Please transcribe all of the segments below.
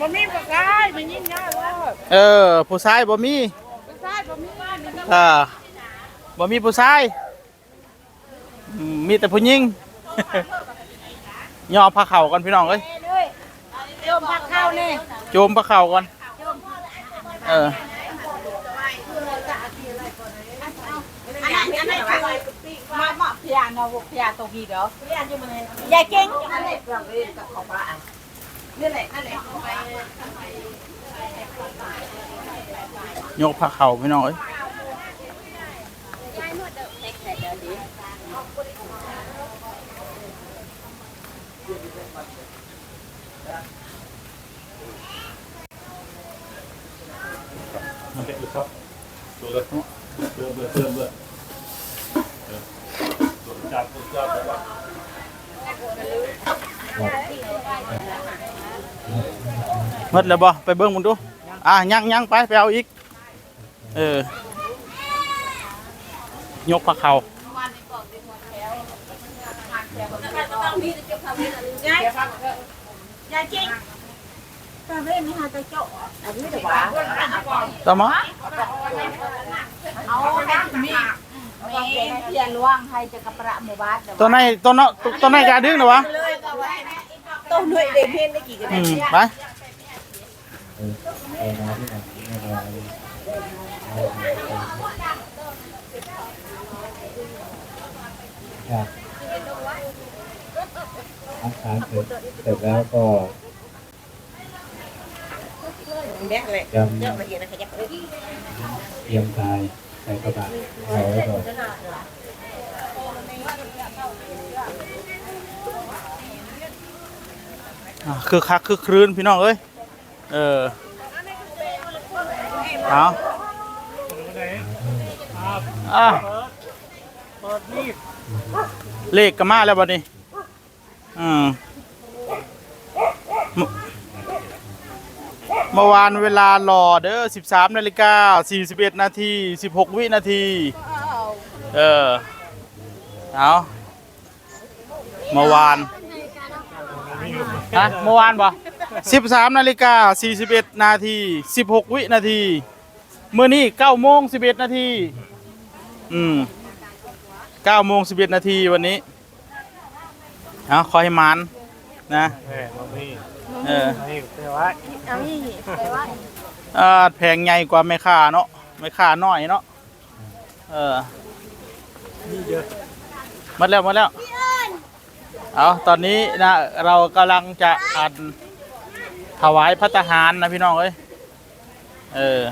บ่มีปากกายมันยิ่งยากเลยเออ ผู้ชายบ่มีปากกายบ่มีมันก็อ่าบ่มีผู้ชายอืมมีแต่ผู้หญิง ย่อผ้าเข่ากันพี่น้องเอ้ยโยมพักเข้านี่โจมผ้าเข่ากันเออ อันนั้นอันนั้น มามาพยานเอาพยานตรงนี้เด้อยายเก่งอันนี้เราเรียนกับของบ้านนี่แหละนั่นแหละยกผ้าเข่าพี่น้องเอ้ยมันเป็นครับตัวเลยตัวเบื่อเติมเบื่อตัว จับตัวจับหมดแล้วบ่ไปเบิ่งมึงดู อะยังยังไปไปเอาอีก เออ ยกผ้าเข่ายายยายเก่งตอนเล่นนี่ฮะจะเจาะอันนี้แต่ว่าต่อมา เอาให้มีมีเพียรล่วงให้จะกระประหมู่บ้านตัวไหนตัวเนาะตัวตัวไหนกาดึงเหรอวะเลยก็ไว้ต้นด้วยเด็กเพี้ยนได้กี่กันอืมไปครับอาหารเสร็จเสร็จแล้วก็แม่เลยเตรียมเยอะมาเย อะนะขยับเลยเตรียมทรายใส่กระบะเอาไว้ก่อนคือคักคือครื้นพี่น้องเอ้ย เออ เอาอะเลขก็มาแล้วบัดนี้ อืม มื่อเมื่อวานเวลารอเด้อ13นาฬิกา41นาที16 วินาที เออ เอาเมื่อวาน ฮะ เมื่อวานบ่13นาฬิกา41นาที16 วินาทีเมื่อนี้9โมง11นาทีอืม9โมง11นาทีวันนี้ เอาขอให้มานนะ เออแต่ว่าเอานี่ไปว่าอ่อแพงใหญ่กว่าแม่ค้าเนาะแม่ค้าน้อยเนาะเออนี่เยอะหมดแล้วหมดแล้วเอาตอนนี้นะเรากำลังจะอันถวายพัตตาหารนะพี่น้องเอ้ยเออ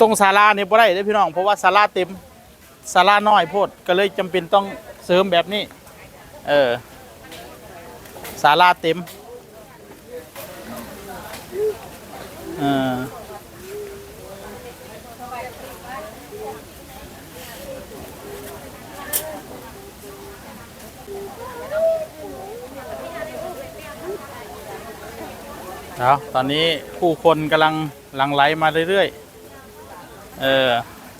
ตรงศาลาเนี่ยบ่ได้เด้อพี่น้องเพราะว่าศาลาเต็มศาลาน้อยโพดก็เลยจำเป็นต้องเสริมแบบนี้ เออ ศาลาเต็มเออเอาตอนนี้ผู้คนกำลังหลั่งไหลมาเรื่อยๆ เออ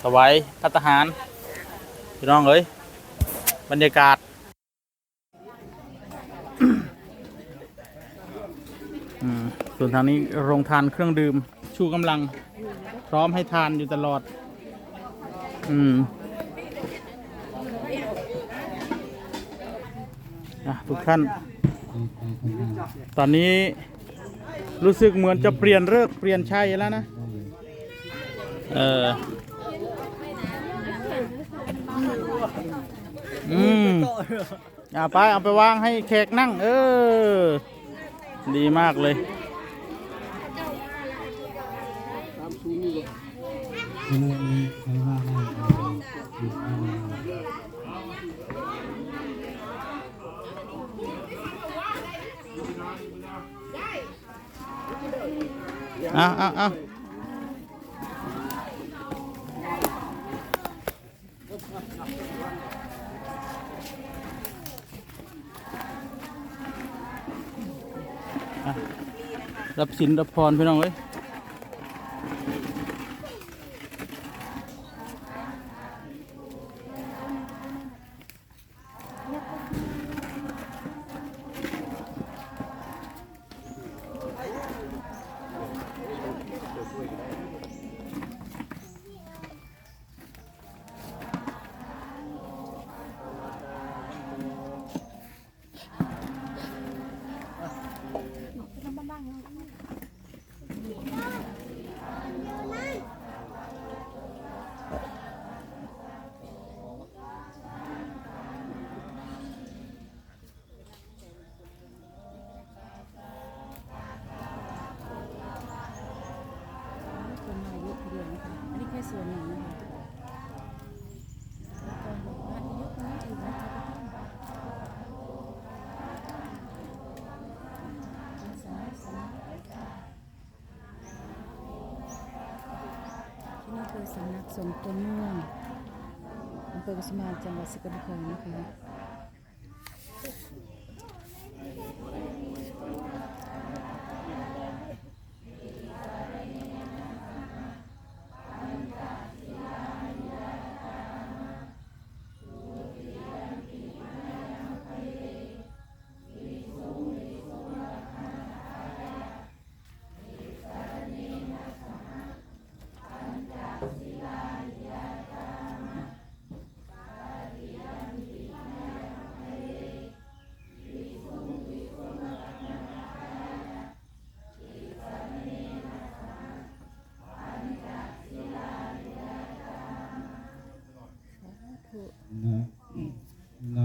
ถวายพัตหาร พี่น้องเอ้ย บรรยากาศ อืม ส่วนทางนี้โรงทานเครื่องดื่ม ชูกำลัง พร้อมให้ทานอยู่ตลอด อืมอะทุกท่าน ตอนนี้รู้สึกเหมือนจะเปลี่ยนเลิกเปลี่ยนชัยแล้วนะ เออ อืมเอาไปเอาไปวางให้แขกนั่ง เออ ดีมากเลย เอาเอาเอาอะรับสินรับพรพี่น้องเอ้ย คือสำนักสงฆ์ตัวม่วงอำเภอกุสมาจังหวัดสกลนครนะคะ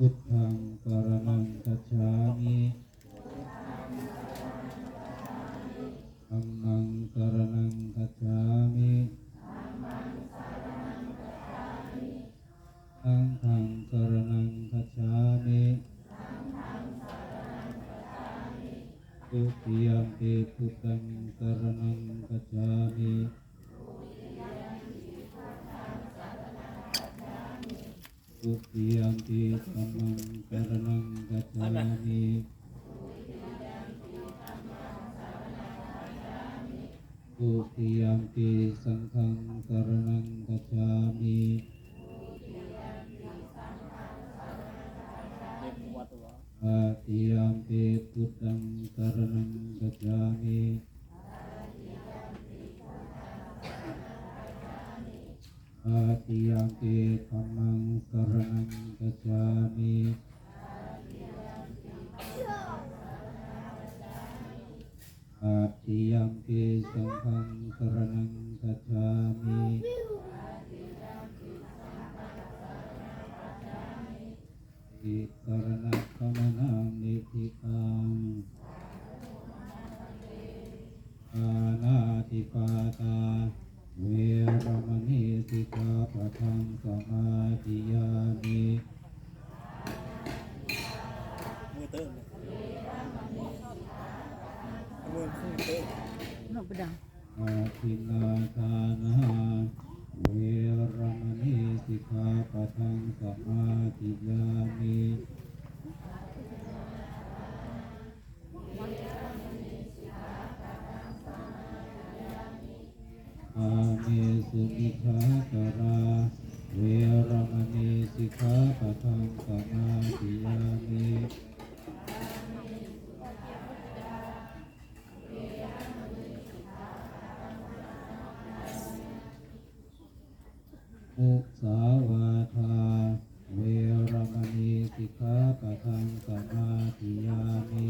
พุทธังสรณังคัจฉามิ ธัมมังสรณังคัจฉามิสังฆังสรณังคัจฉามิทุติยมปิพุทธังสรณังคัจฉามิ ทุติยมปิธัมมังสรณังคัจฉามิทุติยมปิสังฆังสรณังคัจฉามิอาติยมปิพุทธังสรณังคัจฉามิ อาติยมปิธรรมังสรณังกัจจามิอาติยมปิสังฆังสรณังกัจจามิอิสรณะขมนังนิธิตังอาณาติปาตา เวรมณีสิกขาปะทังสมาธิยามิ มือเติมมือคู่เติม นอกประดัง อาทินนาทานาเวรมณีสิกขาปะทังสมาธิยามิ อาเมสุมิชาจาราเวรมณีสิกขาปะทังสมาธิยามิสาวาทา เวรมณีสิกขาปะทังสมาธิยามิ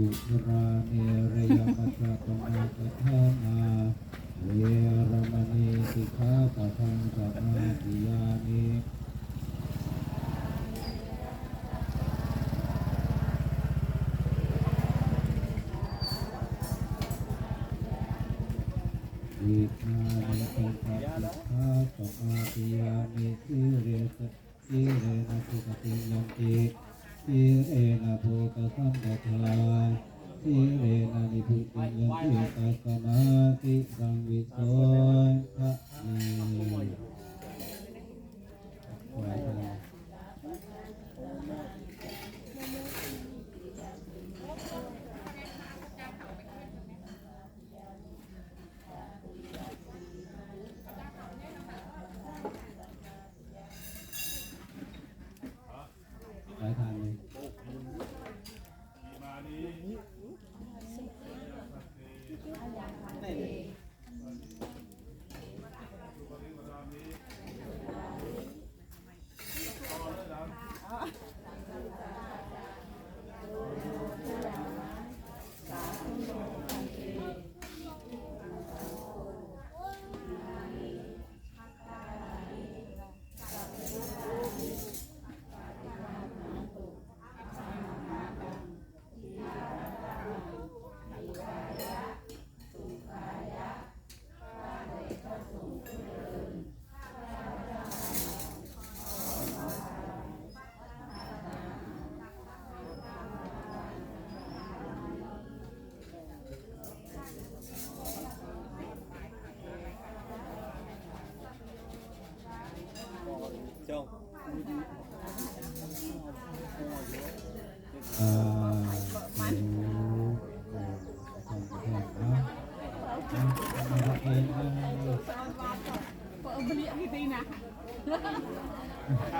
อุราเมรยมัจจปมาปทานาเวรมณีสิกขาปะทังสมาธิยามิอิมานิปัสสะสิกขาปะมาติยามิสิเรสสิเรนะสุขติยัมปิ สิเรนะโภคสัมปทาสิเรนะนิพุติยัมปิตัสสมาติสังวิโสทะเน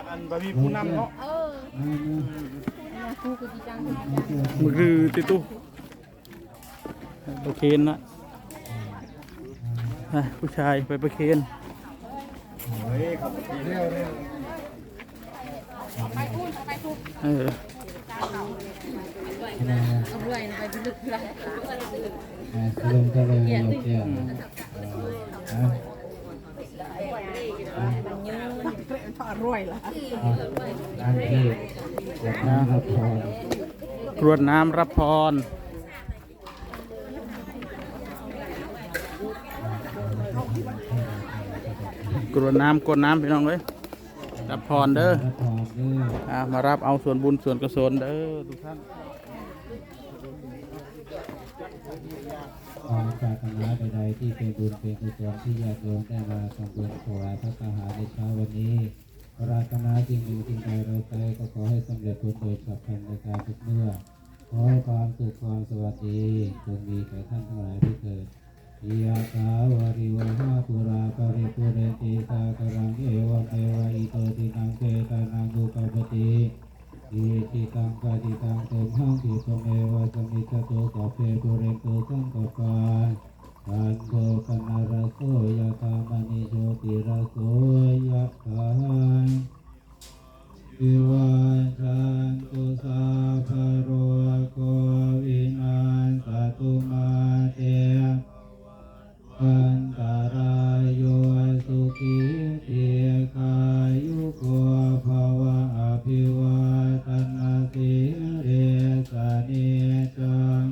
อันบะมีผู้นำเนาะนี่นี่มันคือติตุประเคนนะผู้ชายไปประเคนเออเอาด้วยนะไปลึกๆละอ่าสลงก็เลยโอเคอะอ่ อดรวยละอันที่กดน้ำครับพอกรวดน้ำรับพรกรวดน้ำกรวดน้ำพี่น้องเลยรับพรเด้อพอเด้ออะมารับเอาส่วนบุญส่วนกุศลเด้อทุกท่านความปรารถนาใดๆที่เป็นบุญเป็นกุศลที่ญาติโยมได้มาทำบุญถวายพระทหารในเช้าวันนี้ ปรารถนาสิ่งหนึ่งสิ่งใดเราใจก็ขอให้สำเร็จผลโดยฉับพลันในการทุกเมื่อ ขอให้ความสุขความสวัสดีจงมีแก่ท่านทั้งหลายที่เกิดยะถาวาริวหาปุราปริปุเรนติสากรังเอวะเมวะอิโตตินังเปตานังอุปปติอิติตังปะติตังเตมหังติตเมวะสมิจจโตสัพเพปุเรนตุสังกปา อันโตปนารโสยะตามณิโชติรโสยะถาวิวันชันตุสาภโรโควินันสตุมาเตปันตารายโยสุขีเตียกายุโกภวะอภิวาทนาสิเรสานิจัง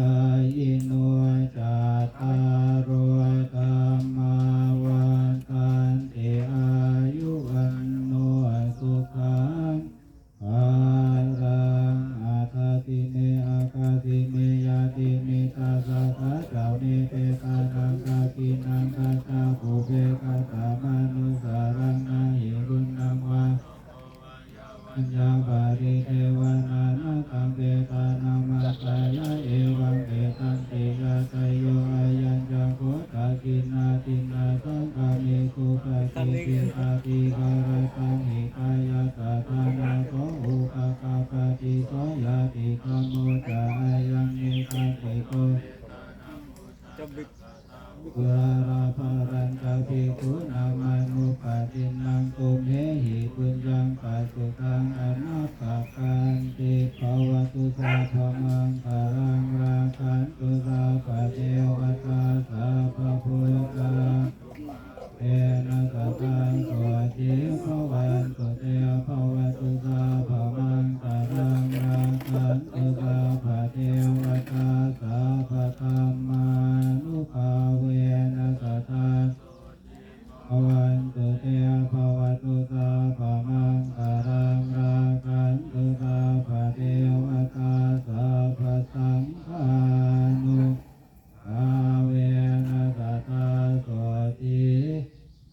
ายโน ฏิปิ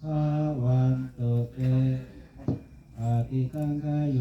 ภาวันตุเตปฏิสังขายโย